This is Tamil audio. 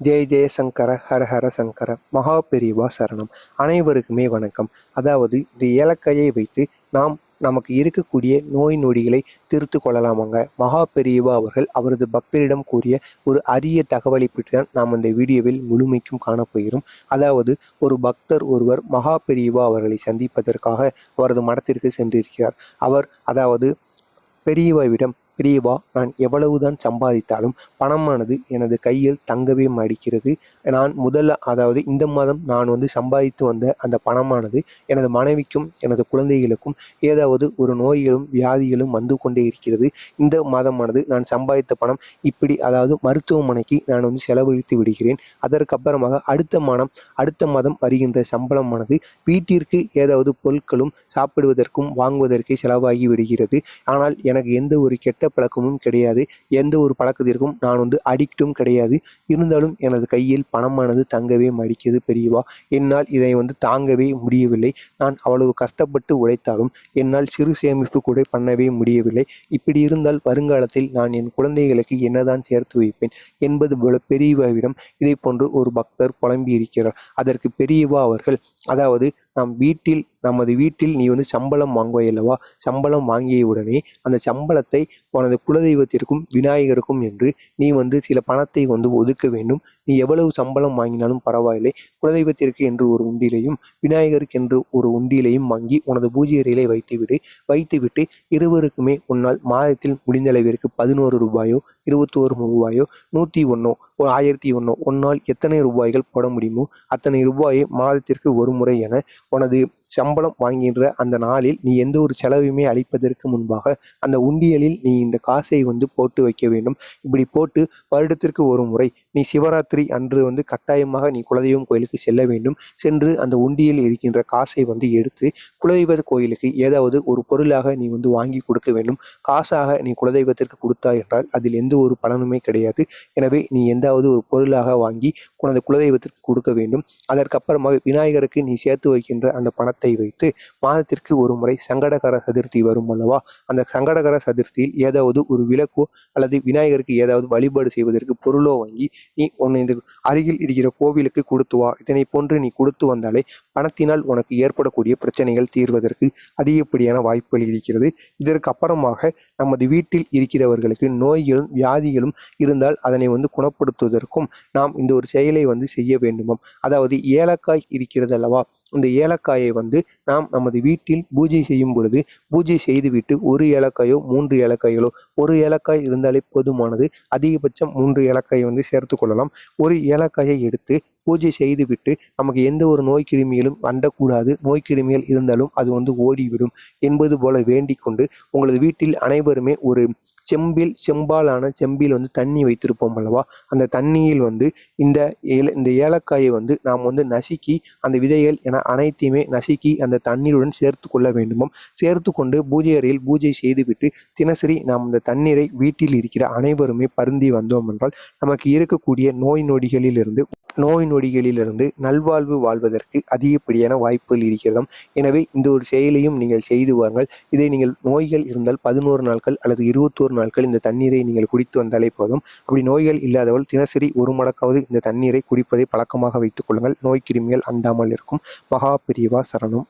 ஜெய ஜெய சங்கர ஹர ஹர சங்கர மகா பெரிவா சரணம். அனைவருக்குமே வணக்கம். அதாவது இந்த ஏலக்காயை வைத்து நாம் நமக்கு இருக்கக்கூடிய நோய் நொடிகளை திருத்து கொள்ளலாமாங்க. மகா பெரியவா அவர்கள் அவரது பக்தரிடம் கூறிய ஒரு அரிய தகவலை பற்றி தான் நாம் இந்த வீடியோவில் முழுமைக்கும் காணப்போகிறோம் அதாவது ஒரு பக்தர் ஒருவர் மகா பெரியவா அவர்களை சந்திப்பதற்காக அவரது மடத்திற்கு சென்றிருக்கிறார். அவர் அதாவது பெரியவாவிடம் பிரியவா நான் எவ்வளவுதான் சம்பாதித்தாலும் பணமானது எனது கையில் தங்கவே மடிக்கிறது. நான் முதல்ல அதாவது இந்த மாதம் நான் வந்து சம்பாதித்து வந்த அந்த பணமானது எனது மனைவிக்கும் எனது குழந்தைகளுக்கும் ஏதாவது ஒரு நோய்களும் வியாதிகளும் வந்து கொண்டே இருக்கிறது. இந்த மாதமானது நான் சம்பாதித்த பணம் இப்படி அதாவது மருத்துவமனைக்கு நான் வந்து செலவழித்து விடுகிறேன். அதற்கப்புறமாக அடுத்த மாதம் அடுத்த மாதம் வருகின்ற சம்பளமானது வீட்டிற்கு ஏதாவது பொருட்களும் சாப்பிடுவதற்கும் வாங்குவதற்கே செலவாகி விடுகிறது. ஆனால் எனக்கு எந்த ஒரு கெட்ட பழக்கமும் கிடையாது. எந்த ஒரு பழக்கத்திற்கும் நான் வந்து அடிக்ட்டும் கிடையாது. இருந்தாலும் எனது கையில் பணமானது தங்கவே மடிக்கிறது பெரியவா. என்னால் இதை வந்து தாங்கவே முடியவில்லை. நான் அவ்வளவு கஷ்டப்பட்டு உழைத்தாலும் என்னால் சிறு சேமிப்பு கூட பண்ணவே முடியவில்லை. இப்படி இருந்தால் வருங்காலத்தில் நான் என் குழந்தைகளுக்கு என்னதான் சேர்த்து வைப்பேன் என்பது போல பெரியவாவிடம் இதை போன்று ஒரு பக்தர் புலம்பி இருக்கிறார் அதற்கு பெரியவா அவர்கள் அதாவது நம் வீட்டில் நமது வீட்டில் நீ வந்து சம்பளம் வாங்குவாய் அல்லவா? சம்பளம் வாங்கிய உடனே அந்த சம்பளத்தை உனது குலதெய்வத்திற்கும் விநாயகருக்கும் என்று நீ வந்து சில பணத்தை வந்து ஒதுக்க வேண்டும். நீ எவ்வளவு சம்பளம் வாங்கினாலும் பரவாயில்லை. குலதெய்வத்திற்கு என்று ஒரு உண்டியிலையும் விநாயகருக்கு என்று ஒரு உண்டியிலையும் வாங்கி உனது பூஜை அறையிலே வைத்துவிடு. வைத்துவிட்டு இருவருக்குமே உன்னால் மாதத்தில் முடிந்த அளவிற்கு பதினோரு ரூபாயோ இருபத்தோரு ரூபாயோ நூற்றி ஒன்றோ ஒரு ஆயிரத்தி ஒன்று ஒன்னால் எத்தனை ரூபாய்கள் போட முடியுமோ அத்தனை ரூபாயை மாதத்திற்கு ஒரு முறை என உனது சம்பளம் வாங்குகின்ற அந்த நாளில் நீ எந்த ஒரு செலவையுமே அளிப்பதற்கு முன்பாக அந்த உண்டியலில் நீ இந்த காசை வந்து போட்டு வைக்க வேண்டும். இப்படி போட்டு வருடத்திற்கு ஒரு முறை நீ சிவராத்திரி அன்று வந்து கட்டாயமாக நீ குலதெய்வம் கோயிலுக்கு செல்ல வேண்டும். சென்று அந்த உண்டியில் இருக்கின்ற காசை வந்து எடுத்து குலதெய்வ கோயிலுக்கு ஏதாவது ஒரு பொருளாக நீ வந்து வாங்கி கொடுக்க வேண்டும். காசாக நீ குலதெய்வத்திற்கு கொடுத்தா என்றால் அதில் எந்த ஒரு பலனுமே கிடையாது. எனவே நீ எந்தாவது ஒரு பொருளாக வாங்கி உனது குலதெய்வத்திற்கு கொடுக்க வேண்டும். அதற்கப்புறமாக விநாயகருக்கு நீ சேர்த்து வைக்கின்ற அந்த பணத்தை வைத்து மாதத்திற்கு ஒரு முறை சங்கடகர சதுர்த்தி வரும் அல்லவா? அந்த சங்கடகர சதுர்த்தியில் ஏதாவது ஒரு விளக்கோ அல்லது விநாயகருக்கு ஏதாவது வழிபாடு செய்வதற்கு பொருளோ வாங்கி நீ உன்னை இந்த அருகில் இருக்கிற கோவிலுக்கு கொடுத்து வா. இதனை போன்று நீ கொடுத்து வந்தாலே பணத்தினால் உனக்கு ஏற்படக்கூடிய பிரச்சனைகள் தீர்வதற்கு அதிகப்படியான வாய்ப்புகள் இருக்கிறது. இதற்கு அப்புறமாக நமது வீட்டில் இருக்கிறவர்களுக்கு நோய்களும் வியாதிகளும் இருந்தால் அதனை வந்து குணப்படுத்துவதற்கும் நாம் இந்த ஒரு செயலை வந்து செய்ய வேண்டுமாம். அதாவது ஏலக்காய் இருக்கிறது அல்லவா? இந்த ஏலக்காயை வந்து நாம் நமது வீட்டில் பூஜை செய்யும் பொழுது பூஜை செய்துவிட்டு ஒரு ஏலக்காயோ மூன்று ஏலக்காய்களோ ஒரு ஏலக்காய் இருந்தாலே போதுமானது. அதிகபட்சம் மூன்று ஏலக்காயை வந்து சேர்த்து கொள்ளலாம். ஒரு ஏலக்காயை எடுத்து பூஜை செய்துவிட்டு நமக்கு எந்த ஒரு நோய் கிருமிகளும் அண்டக்கூடாது நோய் கிருமிகள் இருந்தாலும் அது வந்து ஓடிவிடும் என்பது போல வேண்டிக் கொண்டு உங்களது வீட்டில் அனைவருமே ஒரு செம்பில் செம்பாலான செம்பில் வந்து தண்ணி வைத்திருப்போம் அல்லவா? அந்த தண்ணியில் வந்து இந்த ஏல இந்த ஏலக்காயை வந்து நாம் வந்து நசுக்கி அந்த விதைகள் என அனைத்தையுமே நசுக்கி அந்த தண்ணீருடன் சேர்த்து கொள்ள வேண்டுமாம் சேர்த்து கொண்டு பூஜை அறையில் பூஜை செய்துவிட்டு தினசரி நாம் இந்த தண்ணீரை வீட்டில் இருக்கிற அனைவருமே பருந்தி வந்தோம் என்றால் நமக்கு இருக்கக்கூடிய நோய் நொடிகளிலிருந்து நோய் நொடிகளிலிருந்து நல்வாழ்வு வாழ்வதற்கு அதிகப்படியான வாய்ப்புகள் இருக்கிறதாம். எனவே இந்த ஒரு செயலையும் நீங்கள் செய்து வாருங்கள். இதை நீங்கள் நோய்கள் இருந்தால் பதினோரு நாட்கள் அல்லது இருபத்தோரு நாட்கள் இந்த தண்ணீரை நீங்கள் குடித்து வந்தாலே போதும். அப்படி நோய்கள் இல்லாதவள் தினசரி ஒரு மடக்காவது இந்த தண்ணீரை குடிப்பதை பழக்கமாக வைத்துக் கொள்ளுங்கள். நோய் கிருமிகள் அண்டாமல் இருக்கும். மகா பிரிவா சரணம்.